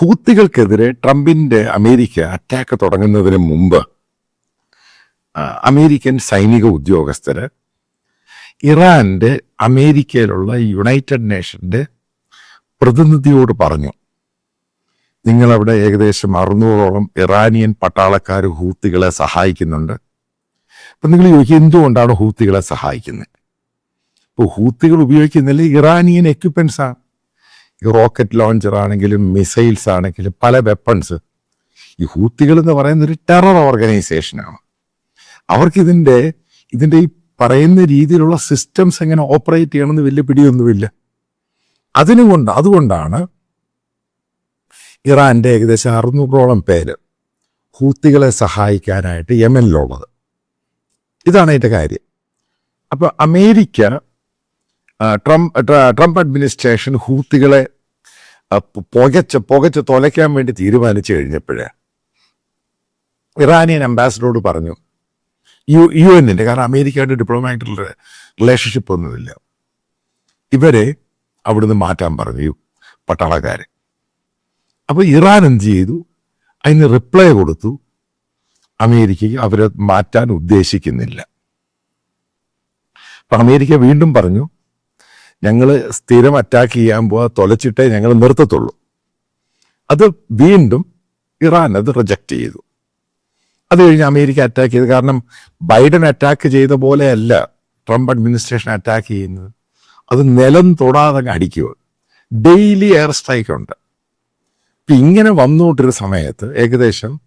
ഹൂത്തികൾക്കെതിരെ ട്രംപിന്റെ America attack തുടങ്ങുന്നതിന് മുമ്പ് അമേരിക്കൻ സൈനിക ഉദ്യോഗസ്ഥര് ഇറാന്റെ അമേരിക്കയിലുള്ള യുണൈറ്റഡ് നേഷന്റെ പ്രതിനിധിയോട് പറഞ്ഞു നിങ്ങളവിടെ ഏകദേശം അറുന്നൂറോളം ഇറാനിയൻ പട്ടാളക്കാർ ഹൂത്തികളെ സഹായിക്കുന്നുണ്ട്. അപ്പൊ നിങ്ങൾ ചോദിക്കുക എന്തുകൊണ്ടാണ് ഹൂത്തികളെ സഹായിക്കുന്നത് ഇപ്പോൾ ഹൂത്തികൾ ഉപയോഗിക്കുന്നില്ല ഇറാനിയൻ എക്യുപ്മെന്റ്സ് ആണ്. ഈ റോക്കറ്റ് ലോഞ്ചർ ആണെങ്കിലും മിസൈൽസ് ആണെങ്കിലും പല വെപ്പൺസ് ഈ ഹൂത്തികൾ എന്ന് പറയുന്ന ഒരു ടെറർ ഓർഗനൈസേഷനാണ് അവർക്കിതിന്റെ ഇതിന്റെ ഈ പറയുന്ന രീതിയിലുള്ള സിസ്റ്റംസ് എങ്ങനെ ഓപ്പറേറ്റ് ചെയ്യണമെന്ന് വലിയ പിടിയൊന്നുമില്ല. അതിനുകൊണ്ട് അതുകൊണ്ടാണ് ഇറാന്റെ ഏകദേശം അറുന്നൂറോളം പേര് ഹൂത്തികളെ സഹായിക്കാനായിട്ട് യമനിലുള്ളത്. ഇതാണ് അതിന്റെ കാര്യം. അപ്പോൾ അമേരിക്ക ട്രംപ് ട്രംപ് അഡ്മിനിസ്ട്രേഷൻ ഹൂത്തികളെ പുകച്ച് പുകച്ച് തുലയ്ക്കാൻ വേണ്ടി തീരുമാനിച്ചു കഴിഞ്ഞപ്പോഴേ ഇറാനിയൻ അംബാസിഡറോട് പറഞ്ഞു യു യു എന്നിന്റെ കാരണം അമേരിക്കയുടെ ഡിപ്ലോമാറ്റിക് റിലേഷൻഷിപ്പ് ഒന്നുമില്ല. ഇവരെ അവിടുന്ന് മാറ്റാൻ പറഞ്ഞു യു പട്ടാളക്കാരെ. അപ്പോൾ ഇറാൻ എന്ത് ചെയ്തു? അതിന് റിപ്ലൈ കൊടുത്തു. അമേരിക്കയ്ക്ക് അവരെ മാറ്റാൻ ഉദ്ദേശിക്കുന്നില്ല. അപ്പം അമേരിക്ക വീണ്ടും പറഞ്ഞു ഞങ്ങൾ സ്ഥിരം അറ്റാക്ക് ചെയ്യാൻ പോവാ തൊലച്ചിട്ടേ ഞങ്ങൾ നിർത്തത്തുള്ളൂ. അത് വീണ്ടും ഇറാൻ അത് റിജക്റ്റ് ചെയ്തു. അത് കഴിഞ്ഞ് അമേരിക്ക അറ്റാക്ക് ചെയ്തു. കാരണം ബൈഡൻ അറ്റാക്ക് ചെയ്ത പോലെയല്ല ട്രംപ് അഡ്മിനിസ്ട്രേഷൻ അറ്റാക്ക് ചെയ്യുന്നത്. അത് നിലം തൊടാതെ അടിക്കുക. ഡെയിലി എയർ സ്ട്രൈക്ക് ഉണ്ട്. ഇപ്പം ഇങ്ങനെ വന്നുകൊണ്ടിരുന്ന സമയത്ത് ഏകദേശം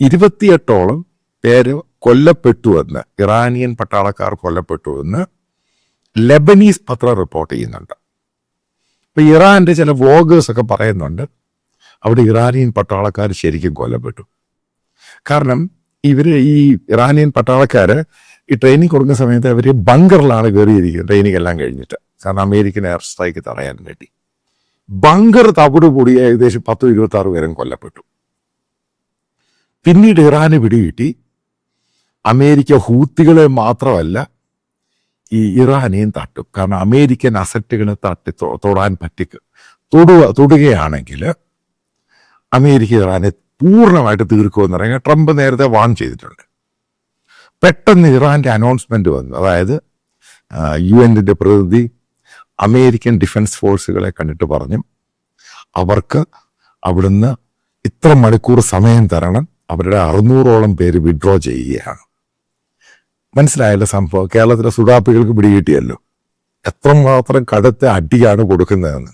ഇരുപത്തിയെട്ടോളം പേര് കൊല്ലപ്പെട്ടു എന്ന് ഇറാനിയൻ പട്ടാളക്കാർ കൊല്ലപ്പെട്ടു എന്ന് ലെബനീസ് പത്രം റിപ്പോർട്ട് ചെയ്യുന്നുണ്ട്. ഇപ്പൊ ഇറാന്റെ ചില വ്ളോഗേഴ്സ് ഒക്കെ പറയുന്നുണ്ട് അവിടെ ഇറാനിയൻ പട്ടാളക്കാർ ശരിക്കും കൊല്ലപ്പെട്ടു. കാരണം ഇവർ ഈ ഇറാനിയൻ പട്ടാളക്കാര് ഈ ട്രെയിനിങ് കൊടുക്കുന്ന സമയത്ത് അവർ ബങ്കറിലാണ് കയറിയിരിക്കുന്നത് ട്രെയിനിങ് എല്ലാം കഴിഞ്ഞിട്ട്. കാരണം അമേരിക്കൻ എയർ സ്ട്രൈക്ക് തടയാൻ വേണ്ടി. ബങ്കർ തവിടുകൂടി ഏകദേശം പത്തോ ഇരുപത്തി ആറ് പേരും കൊല്ലപ്പെട്ടു. പിന്നീട് ഇറാന് പിടികിട്ടി. അമേരിക്ക ഹൂത്തികളെ മാത്രമല്ല ഈ ഇറാനെയും തട്ടും. കാരണം അമേരിക്കൻ അസറ്റുകളെ തട്ടി തൊടാൻ പറ്റിക്ക് തൊടുക തൊടുകയാണെങ്കിൽ അമേരിക്ക ഇറാനെ പൂർണമായിട്ട് തീർക്കുമെന്ന് പറയുക ട്രംപ് നേരത്തെ വാൺ ചെയ്തിട്ടുണ്ട്. പെട്ടെന്ന് ഇറാന്റെ അനൗൺസ്മെന്റ് വന്നു. അതായത് യു എന്റെ പ്രതിനിധി അമേരിക്കൻ ഡിഫൻസ് ഫോഴ്സുകളെ കണ്ടിട്ട് പറഞ്ഞു അവർക്ക് അവിടുന്ന് ഇത്ര മണിക്കൂർ സമയം തരണം അവരുടെ അറുന്നൂറോളം പേര് വിഡ്രോ ചെയ്യുകയാണ്. മനസ്സിലായല്ലോ സംഭവം. കേരളത്തിലെ സുഡാപ്പികൾക്ക് പിടികിട്ടിയല്ലോ. എത്രമാത്രം കടുത്ത അടിയാണ് കൊടുക്കുന്നതെന്ന്.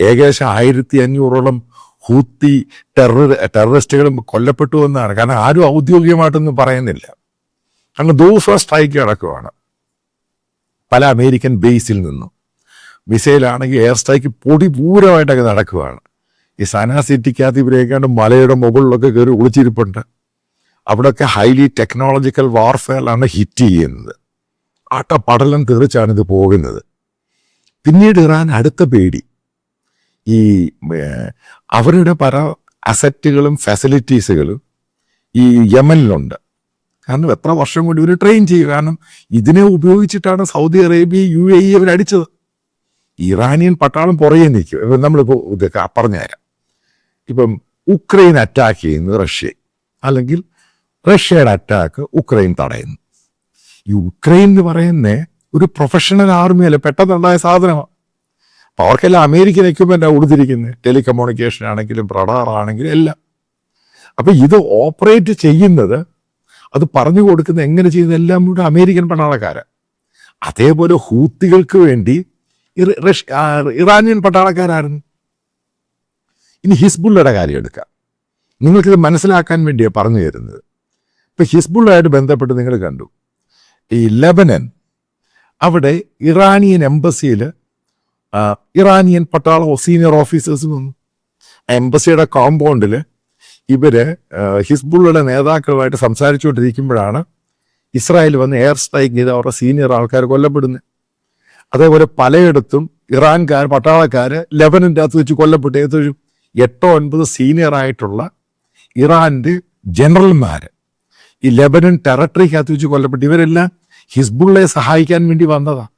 ഏകദേശം ആയിരത്തി അഞ്ഞൂറോളം ഹൂത്തി ടെറർ ടെററിസ്റ്റുകളും കൊല്ലപ്പെട്ടു എന്നാണ്. കാരണം ആരും ഔദ്യോഗികമായിട്ടൊന്നും പറയുന്നില്ല. കാരണം ദിവസം സ്ട്രൈക്ക് നടക്കുവാണ്. പല അമേരിക്കൻ ബേസിൽ നിന്നും. മിസൈലാണെങ്കിൽ എയർ സ്ട്രൈക്ക് പൊടി പൂരമായിട്ടൊക്കെ നടക്കുവാണ്. ഈ സനാ സിറ്റിക്കകത്ത് ഇവരേക്കാണ്ട് മലയുടെ മുകളിലൊക്കെ കയറി ഒളിച്ചിരിപ്പുണ്ട്. അവിടെയൊക്കെ ഹൈലി ടെക്നോളജിക്കൽ വാർഫെയറിലാണ് ഹിറ്റ് ചെയ്യുന്നത്. ആട്ട പടലം തെറിച്ചാണ് ഇത് പോകുന്നത്. പിന്നീട് ഇറാൻ അടുത്ത പേടി. ഈ അവരുടെ പല അസറ്റുകളും ഫെസിലിറ്റീസുകളും ഈ യമനിലുണ്ട്. കാരണം എത്ര വർഷം കൊണ്ട് ഇവർ ട്രെയിൻ ചെയ്യും. കാരണം ഇതിനെ ഉപയോഗിച്ചിട്ടാണ് Saudi Arabia U A E അവരടിച്ചത് Iranian പട്ടാളം പുറകെ നിൽക്കും. ഇപ്പം നമ്മളിപ്പോൾ പറഞ്ഞു പറഞ്ഞുതരാം. ഇപ്പം ഉക്രൈൻ അറ്റാക്ക് ചെയ്യുന്നത് റഷ്യ. അല്ലെങ്കിൽ റഷ്യയുടെ അറ്റാക്ക് ഉക്രൈൻ തടയുന്നു. ഈ ഉക്രൈൻ എന്ന് പറയുന്ന ഒരു പ്രൊഫഷണൽ ആർമിയല്ല പെട്ടെന്നുണ്ടായ സാധനമാണ് അപ്പോൾ അവർക്കെല്ലാം അമേരിക്കൻ എക്യുപ്മെന്റാണ് കൊടുത്തിരിക്കുന്നത് ടെലികമ്മ്യൂണിക്കേഷൻ ആണെങ്കിലും റഡാർ ആണെങ്കിലും എല്ലാം. അപ്പോൾ ഇത് ഓപ്പറേറ്റ് ചെയ്യുന്നത് അത് പറഞ്ഞു കൊടുക്കുന്ന എങ്ങനെ ചെയ്യുന്ന? എല്ലാം കൂടെ അമേരിക്കൻ പട്ടാളക്കാരാണ് അതേപോലെ ഹൂത്തികൾക്ക് വേണ്ടി ഇറാനിയൻ പട്ടാളക്കാരായിരുന്നു. ഇനി ഹിസ്ബുള്ളയുടെ കാര്യം എടുക്കാം. നിങ്ങൾക്കിത് മനസ്സിലാക്കാൻ വേണ്ടിയാണ് പറഞ്ഞു തരുന്നത്. ഇപ്പൊ ഹിസ്ബുള്ളായിട്ട് ബന്ധപ്പെട്ട് നിങ്ങൾ കണ്ടു. ഈ ലെബനൻ അവിടെ ഇറാനിയൻ എംബസിയിൽ ഇറാനിയൻ പട്ടാള സീനിയർ ഓഫീസേഴ്സ് വന്നു. എംബസിയുടെ കോമ്പൗണ്ടിൽ ഇവർ ഹിസ്ബുള്ളയുടെ നേതാക്കളുമായിട്ട് സംസാരിച്ചുകൊണ്ടിരിക്കുമ്പോഴാണ് ഇസ്രായേൽ വന്ന് എയർ സ്ട്രൈക്ക് ചെയ്ത് അവരുടെ സീനിയർ ആൾക്കാർ കൊല്ലപ്പെടുന്നത്. അതേപോലെ പലയിടത്തും ഇറാൻകാർ പട്ടാളക്കാര് ലെബനന്റെ അകത്ത് വെച്ച് കൊല്ലപ്പെട്ടു. ഏതൊരു എട്ടോ ഒൻപത് സീനിയർ ആയിട്ടുള്ള ഇറാന്റെ ജനറൽമാര് ഈ ലെബനൻ ടെറട്ടറിക്കകത്ത് വെച്ച് കൊല്ലപ്പെട്ട് ഇവരെല്ലാം ഹിസ്ബുള്ളയെ സഹായിക്കാൻ വേണ്ടി വന്നതാണ്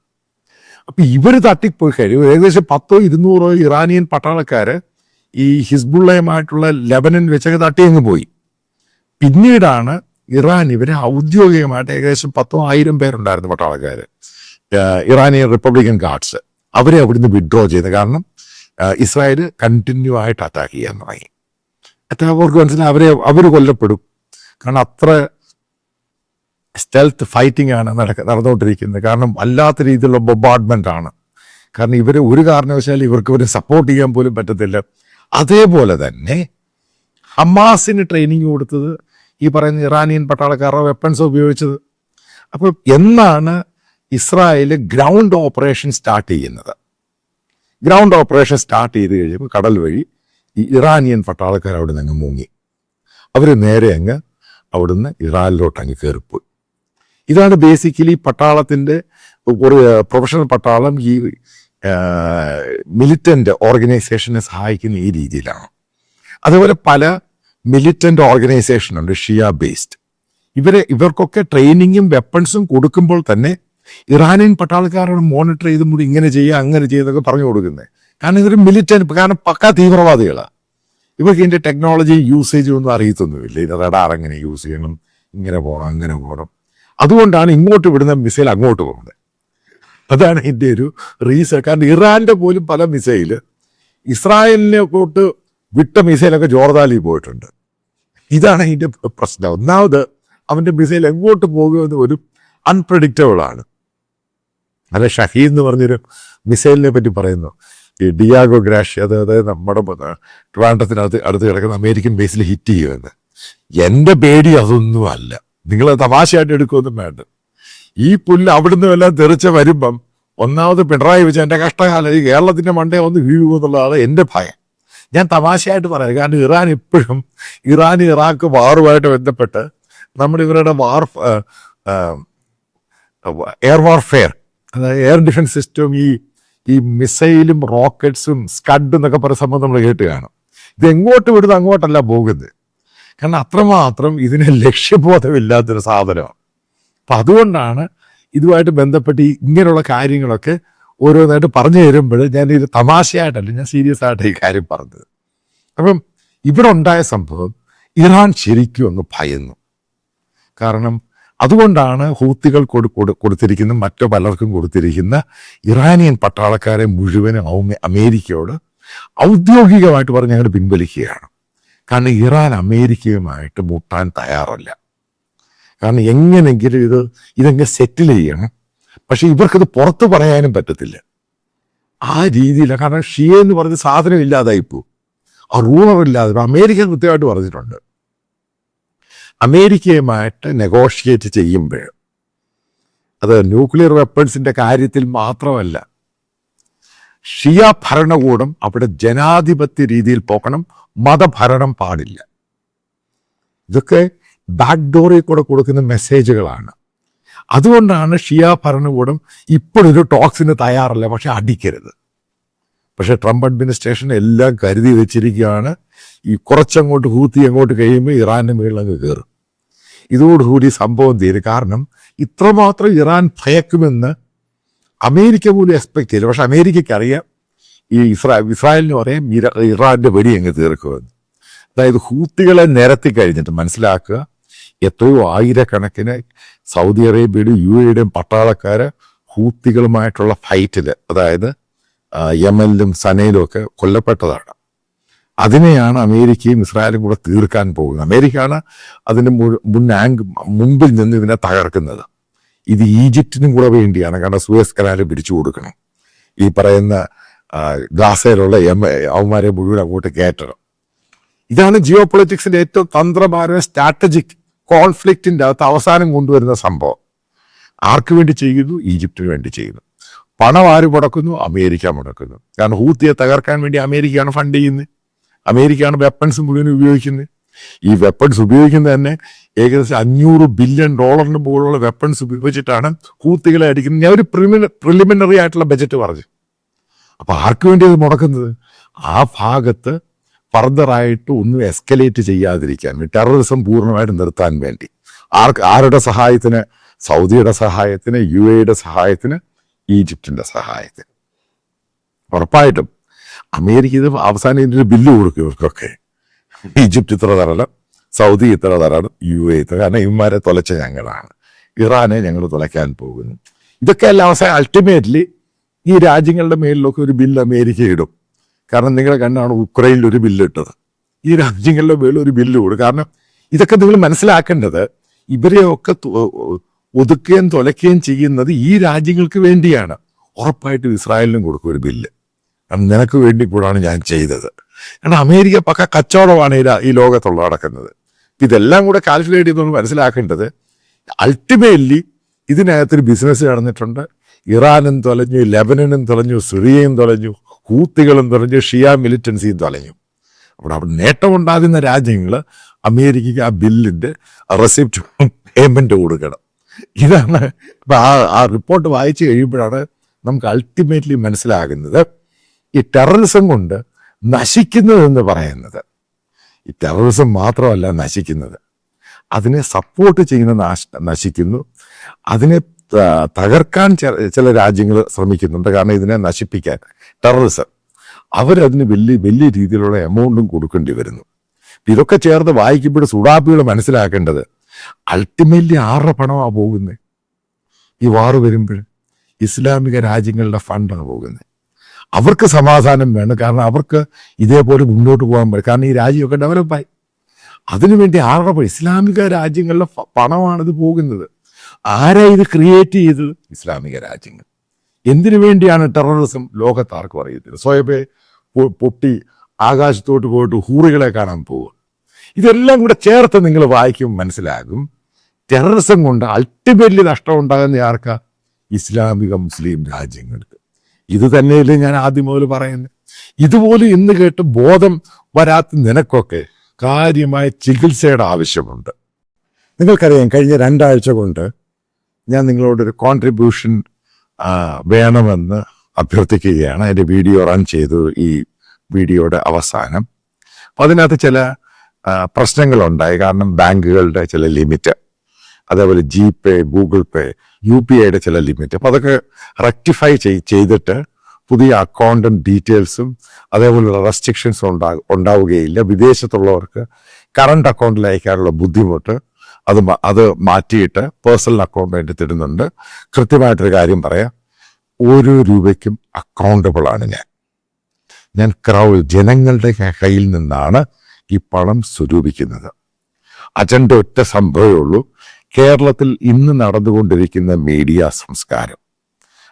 അപ്പൊ ഇവർ തട്ടിപ്പോയി കഴിയും ഏകദേശം പത്തോ ഇരുന്നൂറോ ഇറാനിയൻ പട്ടാളക്കാര് ഈ ഹിസ്ബുള്ളയുമായിട്ടുള്ള ലെബനൻ വെച്ചൊക്കെ തട്ടിയങ്ങ് പോയി. പിന്നീടാണ് ഇറാൻ ഇവരെ ഔദ്യോഗികമായിട്ട് ഏകദേശം പത്തോ ആയിരം പേരുണ്ടായിരുന്നു പട്ടാളക്കാർ ഇറാനിയൻ റിപ്പബ്ലിക്കൻ ഗാർഡ്സ് അവരെ അവിടുന്ന് വിഡ്രോ ചെയ്ത്. കാരണം ഇസ്രായേൽ കണ്ടിന്യൂ ആയിട്ട് അറ്റാക്ക് ചെയ്യാൻ തുടങ്ങി. അറ്റാക്ക് അവർക്ക് മനസ്സിലായി അവരെ അവർ കൊല്ലപ്പെടും. കാരണം അത്ര സ്റ്റെൽത്ത് ഫൈറ്റിംഗ് ആണ് നടക്ക നടന്നുകൊണ്ടിരിക്കുന്നത്. കാരണം വല്ലാത്ത രീതിയിലുള്ള ബൊബാർഡ്മെന്റ് ആണ്. കാരണം ഇവർ ഒരു കാരണവശാലും ഇവർക്ക് ഇവരെ സപ്പോർട്ട് ചെയ്യാൻ പോലും പറ്റത്തില്ല. അതേപോലെ തന്നെ ഹമാസിന് ട്രെയിനിങ് കൊടുത്തത് ഈ പറയുന്ന ഇറാനിയൻ പട്ടാളക്കാരുടെ വെപ്പൺസ് ഉപയോഗിച്ചത്. അപ്പോൾ എന്നാണ് ഇസ്രായേൽ ഗ്രൗണ്ട് ഓപ്പറേഷൻ സ്റ്റാർട്ട് ചെയ്യുന്നത്? ഗ്രൗണ്ട് ഓപ്പറേഷൻ സ്റ്റാർട്ട് ചെയ്ത് കഴിയുമ്പോൾ കടൽ വഴി ഈ ഇറാനിയൻ പട്ടാളക്കാർ അവിടെ നിന്ന് അങ്ങ് മുങ്ങി. അവർ നേരെ അങ്ങ് അവിടുന്ന് ഇറാനിലോട്ട് അങ്ങ് കയറിപ്പോയി ഇതാണ് ബേസിക്കലി പട്ടാളത്തിന്റെ ഒരു പ്രൊഫഷണൽ പട്ടാളം ഈ മിലിറ്റന്റ് ഓർഗനൈസേഷനെ സഹായിക്കുന്ന ഈ രീതിയിലാണ്. അതുപോലെ പല മിലിറ്റന്റ് ഓർഗനൈസേഷനുണ്ട് ഷിയ ബേസ്ഡ് ഇവരെ ഇവർക്കൊക്കെ ട്രെയിനിങ്ങും വെപ്പൺസും കൊടുക്കുമ്പോൾ തന്നെ ഇറാനിയൻ പട്ടാളക്കാരാണ് മോണിറ്റർ ചെയ്ത് കൂടി ഇങ്ങനെ ചെയ്യുക അങ്ങനെ ചെയ്യുന്നതൊക്കെ പറഞ്ഞു കൊടുക്കുന്നത്. കാരണം ഇതൊരു മിലിറ്റന്റ് കാരണം പക്കാ തീവ്രവാദികളാണ് ഇവർക്ക് ഇതിന്റെ ടെക്നോളജി യൂസേജ് ഒന്നും അറിയത്തൊന്നുമില്ല. ഇത് റഡാർ എങ്ങനെ യൂസ് ചെയ്യണം ഇങ്ങനെ പോകണം അങ്ങനെ പോകണം അതുകൊണ്ടാണ് ഇങ്ങോട്ട് വിടുന്ന മിസൈൽ അങ്ങോട്ട് പോകുന്നത്. അതാണ് ഇതിന്റെ ഒരു റീസൺ കാരണം ഇറാന്റെ പോലും പല മിസൈൽ ഇസ്രായേലിനെ കൂട്ട് വിട്ട മിസൈലൊക്കെ ജോർദാലി പോയിട്ടുണ്ട്. ഇതാണ് ഇതിന്റെ പ്രശ്നം. ഒന്നാമത് അവന്റെ മിസൈൽ എങ്ങോട്ട് പോകുമെന്ന് ഒരു അൺപ്രഡിക്റ്റബിൾ ആണ്. അല്ല ഷഹീ എന്ന് പറഞ്ഞൊരു മിസൈലിനെ പറ്റി പറയുന്നു. ഈ ഡിയാഗോ ഗ്രാഷ് അതായത് നമ്മുടെ ട്രാൻഡത്തിനകത്ത് അടുത്ത് കിടക്കുന്ന അമേരിക്കൻ ബേസിൽ ഹിറ്റ് ചെയ്യുമെന്ന്. എന്റെ പേടി അതൊന്നും അല്ല നിങ്ങൾ തമാശയായിട്ട് എടുക്കുമൊന്നും വേണ്ട. ഈ പുല്ല് അവിടുന്ന് എല്ലാം തെറിച്ച വരുമ്പം ഒന്നാമത് പിണറായി വിജയൻ എന്റെ കഷ്ടകാലം ഈ കേരളത്തിന്റെ മണ്ടേ ഒന്ന് വീഴുമെന്നുള്ളതാണ് എന്റെ ഭയം. ഞാൻ തമാശയായിട്ട് പറയാം. കാരണം ഇറാൻ ഇപ്പോഴും ഇറാൻ ഇറാഖ് വാറുമായിട്ട് ബന്ധപ്പെട്ട് നമ്മുടെ ഇവരുടെ വാർ എയർ വാർഫെയർ അതായത് എയർ ഡിഫൻസ് സിസ്റ്റം ഈ ഈ മിസൈലും റോക്കറ്റ്സും സ്കഡ് എന്നൊക്കെ പറയുന്ന സംബന്ധം നമ്മൾ കേട്ട് കാണും. ഇത് എങ്ങോട്ട് വിടുന്നത് അങ്ങോട്ടല്ല പോകുന്നത്. കാരണം അത്രമാത്രം ഇതിന് ലക്ഷ്യബോധമില്ലാത്തൊരു സാധനമാണ്. അപ്പം അതുകൊണ്ടാണ് ഇതുമായിട്ട് ബന്ധപ്പെട്ട് ഇങ്ങനെയുള്ള കാര്യങ്ങളൊക്കെ ഓരോന്നായിട്ട് പറഞ്ഞു തരുമ്പോൾ ഞാൻ ഇത് തമാശയായിട്ടല്ല ഞാൻ സീരിയസ് ആയിട്ട് ഈ കാര്യം പറഞ്ഞത്. അപ്പം ഇവിടെ ഉണ്ടായ സംഭവം ഇറാൻ ശരിക്കും ഒന്ന് ഭയന്നു. കാരണം അതുകൊണ്ടാണ് ഹൂത്തികൾ കൊടു കൊടു- കൊടുത്തിരിക്കുന്ന മറ്റു പലർക്കും കൊടുത്തിരിക്കുന്ന ഇറാനിയൻ പട്ടാളക്കാരെ മുഴുവനും അമേരിക്കയോട് ഔദ്യോഗികമായിട്ട് പറഞ്ഞ് ഞങ്ങൾ പിൻവലിക്കുകയാണ്. കാരണം ഇറാൻ അമേരിക്കയുമായിട്ട് മുട്ടാൻ തയ്യാറല്ല. കാരണം എങ്ങനെങ്കിലും ഇത് ഇതെങ്ങനെ സെറ്റിൽ ചെയ്യണം. പക്ഷെ ഇവർക്കത് പുറത്ത് പറയാനും പറ്റത്തില്ല. ആ രീതിയിലാണ് കാരണം ഷിയ എന്ന് പറഞ്ഞ സാധനം ഇല്ലാതായിപ്പോ ആ റൂളർ ഇല്ലാതെ അമേരിക്ക കൃത്യമായിട്ട് പറഞ്ഞിട്ടുണ്ട്. അമേരിക്കയുമായിട്ട് നെഗോഷിയേറ്റ് ചെയ്യുമ്പോൾ അത് ന്യൂക്ലിയർ വെപ്പൺസിന്റെ കാര്യത്തിൽ മാത്രമല്ല ഷിയ ഭരണകൂടം അവിടെ ജനാധിപത്യ രീതിയിൽ പോക്കണം മതഭരണം പാടില്ല. ഇതൊക്കെ ബാക്ക് ഡോറിൽ കൂടെ കൊടുക്കുന്ന മെസ്സേജുകളാണ് അതുകൊണ്ടാണ് ഷിയ ഭരണകൂടം ഇപ്പോഴൊരു ടോക്സിന് തയ്യാറല്ല പക്ഷെ അടിക്കരുത്. പക്ഷെ ട്രംപ് അഡ്മിനിസ്ട്രേഷൻ എല്ലാം കരുതി വെച്ചിരിക്കുകയാണ് ഈ കുറച്ചങ്ങോട്ട് ഹൂത്തി അങ്ങോട്ട് കഴിയുമ്പോൾ ഇറാന്റെ മേളങ്ങ് കയറും. ഇതോടുകൂടി സംഭവം തീരും. കാരണം ഇത്രമാത്രം ഇറാൻ ഭയക്കുമെന്ന് അമേരിക്ക പോലും എക്സ്പെക്ട് ചെയ്യില്ല പക്ഷെ അമേരിക്കയ്ക്ക് അറിയാം ഈ ഇസ്രാ ഇസ്രായേലിന് പറയാം ഇറാന്റെ വെടി അങ്ങ് തീർക്കുമെന്ന്. അതായത് ഹൂത്തികളെ നിരത്തി കഴിഞ്ഞിട്ട് മനസ്സിലാക്കുക എത്രയോ ആയിരക്കണക്കിന് സൗദി അറേബ്യയുടെയും യു എയുടെയും പട്ടാളക്കാര് ഹൂത്തികളുമായിട്ടുള്ള ഫൈറ്റിൽ അതായത് യമനിലും സനയിലും ഒക്കെ കൊല്ലപ്പെട്ടതാണ്. അതിനെയാണ് അമേരിക്കയും ഇസ്രായേലും കൂടെ തീർക്കാൻ പോകുന്നത്. അമേരിക്കയാണ് അതിന് മുൻ ആംഗ് മുമ്പിൽ നിന്ന് ഇതിനെ തകർക്കുന്നത്. ഇത് ഈജിപ്തിനും കൂടെ വേണ്ടിയാണ്. കാരണം സൂയസ് കനാല് പിരിച്ചു കൊടുക്കണം. ഈ പറയുന്ന ഗാസയിലുള്ള എം അവന്മാരെ മുഴുവൻ അങ്ങോട്ട് കയറ്റണം. ഇതാണ് ജിയോ പൊളിറ്റിക്സിന്റെ ഏറ്റവും തന്ത്രപരമായ സ്ട്രാറ്റജിക് കോൺഫ്ലിക്റ്റിന്റെ അകത്ത് അവസാനം കൊണ്ടുവരുന്ന സംഭവം. ആർക്ക് വേണ്ടി ചെയ്യുന്നു? ഈജിപ്തിന് വേണ്ടി ചെയ്യുന്നു. പണം ആര് മുടക്കുന്നു? അമേരിക്ക മുടക്കുന്നു. കാരണം ഹൂത്തിയെ തകർക്കാൻ വേണ്ടി അമേരിക്കയാണ് ഫണ്ട് ചെയ്യുന്നത്. അമേരിക്കയാണ് വെപ്പൺസ് മുഴുവൻ ഉപയോഗിക്കുന്നത്. ഈ വെപ്പൺസ് ഉപയോഗിക്കുന്നത് തന്നെ ഏകദേശം അഞ്ഞൂറ് ബില്യൺ ഡോളറിന് മുകളിലുള്ള വെപ്പൺസ് ഉപയോഗിച്ചിട്ടാണ് കൂത്തികളെ അടിക്കുന്നത്. ഞാൻ ഒരു പ്രിലിമിനറി ആയിട്ടുള്ള ബജറ്റ് പറഞ്ഞു. അപ്പോൾ ആർക്ക് വേണ്ടി അത് മുടക്കുന്നത്? ആ ഭാഗത്ത് ഫർദറായിട്ട് ഒന്നും എസ്കലേറ്റ് ചെയ്യാതിരിക്കാൻ ടെററിസം പൂർണമായിട്ട് നിർത്താൻ വേണ്ടി. ആർക്ക് ആരുടെ സഹായത്തിന്? സൗദിയുടെ സഹായത്തിന് യു എയുടെ സഹായത്തിന് ഈജിപ്തിന്റെ സഹായത്തിന്. ഉറപ്പായിട്ടും അമേരിക്ക ഇത് അവസാനം ഇതിന്റെ ബില്ല് കൊടുക്കും ഇവർക്കൊക്കെ. ഈജിപ്ത് ഇത്ര തരണം സൗദി ഇത്ര തരണം യു എ ഇത്ര കാരണം ഇവന്മാരെ തുലച്ച ഞങ്ങളാണ്. ഇറാനെ ഞങ്ങൾ തുലയ്ക്കാൻ പോകുന്നു. ഇതൊക്കെ എല്ലാം അവസാനം അൾട്ടിമേറ്റ്ലി ഈ രാജ്യങ്ങളുടെ മേലിലൊക്കെ ഒരു ബില്ല് അമേരിക്ക ഇടും. കാരണം നിങ്ങളെ കണ്ടാണ് ഉക്രൈനിൽ ഒരു ബില്ല് ഇട്ടത്. ഈ രാജ്യങ്ങളുടെ മേളിൽ ഒരു ബില്ല് കൊടുക്കും കാരണം ഇതൊക്കെ നിങ്ങൾ മനസ്സിലാക്കേണ്ടത് ഇവരെയൊക്കെ ഒതുക്കുകയും തുലയ്ക്കുകയും ചെയ്യുന്നത് ഈ രാജ്യങ്ങൾക്ക് വേണ്ടിയാണ്. ഉറപ്പായിട്ടും ഇസ്രായേലിനും കൊടുക്കും ഒരു ബില്ല് നിനക്ക് വേണ്ടി കൂടാണ് ഞാൻ ചെയ്തത്. കാരണം അമേരിക്ക പക്ക കച്ചവടമാണ് ഈ ലോകത്തുള്ള നടക്കുന്നത്. ഇതെല്ലാം കൂടെ കാൽക്കുലേറ്റ് ചെയ്തൊന്ന് മനസ്സിലാക്കേണ്ടത് അൾട്ടിമേറ്റ്ലി ഇതിനകത്തൊരു ബിസിനസ് നടന്നിട്ടുണ്ട്. ഇറാനും തൊലഞ്ഞു ലെബനനും തൊലഞ്ഞു സിറിയയും തൊലഞ്ഞു ഹൂത്തികളും തൊലഞ്ഞു ഷിയ മിലിറ്റൻസിയും തൊലഞ്ഞു. അവിടെ അവിടെ നേട്ടമുണ്ടാകുന്ന രാജ്യങ്ങൾ അമേരിക്കയ്ക്ക് ആ ബില്ലിന്റെ റെസിപ്റ്റ് പേയ്മെന്റ് കൊടുക്കണം. ഇതാണ് ഇപ്പം ആ ആ റിപ്പോർട്ട് വായിച്ചു കഴിയുമ്പോഴാണ് നമുക്ക് അൾട്ടിമേറ്റ്ലി മനസ്സിലാകുന്നത് ഈ ടെററിസം കൊണ്ട് നശിക്കുന്നതെന്ന് പറയുന്നത്. ഈ ടെററിസം മാത്രമല്ല നശിക്കുന്നത്. അതിനെ സപ്പോർട്ട് ചെയ്യുന്ന നാശ നശിക്കുന്നു. അതിനെ തകർക്കാൻ ചില രാജ്യങ്ങൾ ശ്രമിക്കുന്നുണ്ട്. കാരണം ഇതിനെ നശിപ്പിക്കാൻ ടെററിസം അവരതിന് വലിയ വലിയ രീതിയിലുള്ള എമൗണ്ടും കൊടുക്കേണ്ടി വരുന്നു. ഇതൊക്കെ ചേർത്ത് വായിക്കുമ്പോൾ സുഡാപ്പികൾ മനസ്സിലാക്കേണ്ടത് അൾട്ടിമേറ്റ്ലി ആരുടെ പണമാണ് പോകുന്നത് ഈ വാറ് വരുമ്പോൾ ഇസ്ലാമിക രാജ്യങ്ങളുടെ ഫണ്ടാണ് പോകുന്നത് അവർക്ക് സമാധാനം വേണം. കാരണം അവർക്ക് ഇതേപോലെ മുന്നോട്ട് പോകാൻ പറ്റും. കാരണം ഈ രാജ്യമൊക്കെ ഡെവലപ്പായി അതിനുവേണ്ടി ആരുടെ? ഇസ്ലാമിക രാജ്യങ്ങളിലെ പണമാണിത് പോകുന്നത്. ആരാ ഇത് ക്രിയേറ്റ് ചെയ്തത്? ഇസ്ലാമിക രാജ്യങ്ങൾ. എന്തിനു വേണ്ടിയാണ് ടെററിസം ലോകത്ത് ആർക്കും അറിയത്തില്ല. സ്വയപ്പെ പൊട്ടി ആകാശത്തോട്ട് പോയിട്ട് ഹൂറികളെ കാണാൻ പോവുക. ഇതെല്ലാം കൂടെ ചേർത്ത് നിങ്ങൾ വായിക്കും മനസ്സിലാകും. ടെററിസം കൊണ്ട് അൾട്ടിമേറ്റ്ലി നഷ്ടം ഉണ്ടാകുന്ന ആർക്കാ? ഇസ്ലാമിക മുസ്ലിം രാജ്യങ്ങൾക്ക്. ഇത് തന്നെയല്ലേ ഞാൻ ആദ്യം മുതൽ പറയുന്നത്. ഇതുപോലെ ഇന്ന് കേട്ട് ബോധം വരാത്ത നിനക്കൊക്കെ കാര്യമായ ചികിത്സയുടെ ആവശ്യമുണ്ട്. നിങ്ങൾക്കറിയാം കഴിഞ്ഞ രണ്ടാഴ്ച കൊണ്ട് ഞാൻ നിങ്ങളോടൊരു കോൺട്രിബ്യൂഷൻ വേണമെന്ന് അഭ്യർത്ഥിക്കുകയാണ്. എന്റെ വീഡിയോ റൺ ചെയ്തു ഈ വീഡിയോയുടെ അവസാനം. അപ്പം അതിനകത്ത് ചില പ്രശ്നങ്ങളുണ്ടായി. കാരണം ബാങ്കുകളുടെ ചില ലിമിറ്റ് അതേപോലെ G pay Google pay U P ഐയുടെ ചില ലിമിറ്റ് അപ്പോൾ അതൊക്കെ റെക്ടിഫൈ ചെയ്തിട്ട് പുതിയ അക്കൗണ്ടും ഡീറ്റെയിൽസും അതേപോലുള്ള റെസ്ട്രിക്ഷൻസും ഉണ്ടാ ഉണ്ടാവുകയില്ല. വിദേശത്തുള്ളവർക്ക് കറണ്ട് അക്കൗണ്ടിൽ അയക്കാനുള്ള ബുദ്ധിമുട്ട് അത് അത് മാറ്റിയിട്ട് പേഴ്സണൽ അക്കൗണ്ട് വേണ്ടി തരുന്നുണ്ട് കൃത്യമായിട്ടൊരു കാര്യം പറയാം. ഓരോ രൂപയ്ക്കും അക്കൗണ്ടബിളാണ് ഞാൻ. ഞാൻ ക്രൗ ജനങ്ങളുടെ കയ്യിൽ നിന്നാണ് ഈ പണം സ്വരൂപിക്കുന്നത്. അജണ്ട ഒറ്റ സംഭവമേ ഉള്ളൂ. കേരളത്തിൽ ഇന്ന് നടന്നുകൊണ്ടിരിക്കുന്ന മീഡിയ സംസ്കാരം.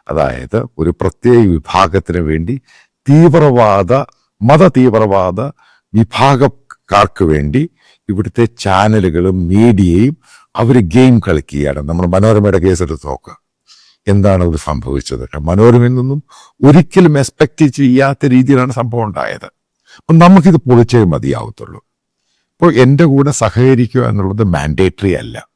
അതായത് ഒരു പ്രത്യേക വിഭാഗത്തിന് വേണ്ടി തീവ്രവാദ മത തീവ്രവാദ വിഭാഗക്കാർക്ക് വേണ്ടി ഇവിടുത്തെ ചാനലുകളും മീഡിയയും അവർ ഗെയിം കളിക്കുകയാണ്. നമ്മൾ മനോരമയുടെ കേസ് നോക്കുക എന്താണ് അത് സംഭവിച്ചത്? മനോരമയിൽ നിന്നും ഒരിക്കലും എക്സ്പെക്ട് ചെയ്യാത്ത രീതിയിലാണ് സംഭവം ഉണ്ടായത്. അപ്പം നമുക്കിത് പൊളിച്ചേ മതിയാവത്തുള്ളൂ. ഇപ്പോൾ എന്റെ കൂടെ സഹകരിക്കുക എന്നുള്ളത് മാൻഡേറ്ററി അല്ല.